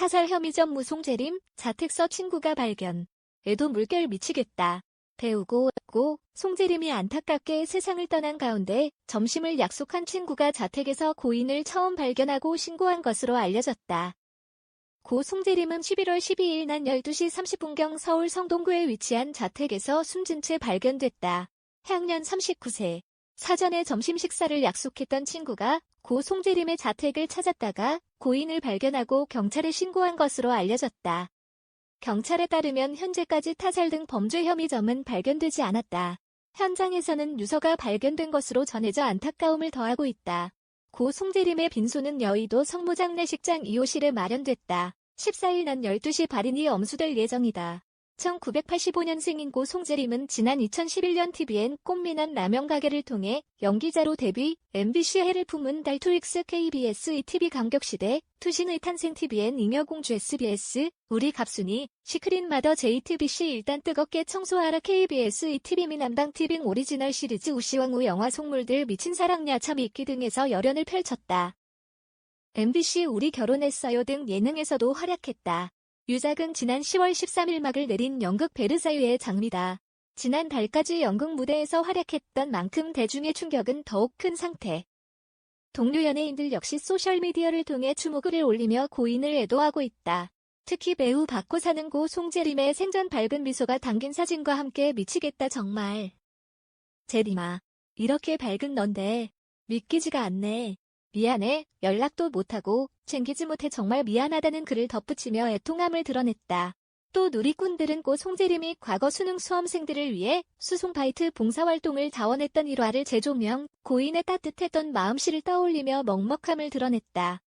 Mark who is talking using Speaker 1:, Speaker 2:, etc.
Speaker 1: 타살 혐의 전무 송 재림, 자택서 친구가 발견. 애도 물결 미치겠다. 배우고 고 송재림이 안타깝게 세상을 떠난 가운데 점심을 약속한 친구가 자택에서 고인을 처음 발견하고 신고한 것으로 알려졌다. 고 송재림은 11월 12일 낮 12시 30분경 서울 성동구에 위치한 자택에서 숨진 채 발견됐다. 향년 39세. 사전에 점심 식사를 약속했던 친구가 고 송재림의 자택을 찾았다가 고인을 발견하고 경찰에 신고한 것으로 알려졌다. 경찰에 따르면 현재까지 타살 등 범죄 혐의 점은 발견되지 않았다. 현장에서는 유서가 발견된 것으로 전해져 안타까움을 더하고 있다. 고 송재림의 빈소는 여의도 성모장례식장 2호실에 마련됐다. 14일 낮 12시 발인이 엄수될 예정이다. 1985년생 인 고 송재림은 지난 2011년 TVN 꽃미남 라면 가게를 통해 연기자로 데뷔, MBC 해를 품은 달투익스 KBS ETV 감격시대, 투신의 탄생 TVN 잉여공주 SBS, 우리 갑순이, 시크릿 마더 JTBC 일단 뜨겁게 청소하라 KBS ETV 미남당 티빙 오리지널 시리즈 우시왕후 영화 속물들 미친 사랑 야참 있기 등에서 열연을 펼쳤다. MBC 우리 결혼했어요 등 예능에서도 활약했다. 유작은 지난 10월 13일 막을 내린 연극 베르사유의 장미다. 지난 달까지 연극 무대에서 활약했던 만큼 대중의 충격은 더욱 큰 상태. 동료 연예인들 역시 소셜미디어를 통해 주목을 올리며 고인을 애도하고 있다. 특히 배우 박고 사는 고 송재림의 생전 밝은 미소가 담긴 사진과 함께 미치겠다 정말. 재림아, 이렇게 밝은 넌데 믿기지가 않네. 미안해, 연락도 못하고 챙기지 못해 정말 미안하다는 글을 덧붙이며 애통함을 드러냈다. 또 누리꾼들은 고 송재림이 과거 수능 수험생들을 위해 수송바이트 봉사활동을 자원했던 일화를 재조명, 고인의 따뜻했던 마음씨를 떠올리며 먹먹함을 드러냈다.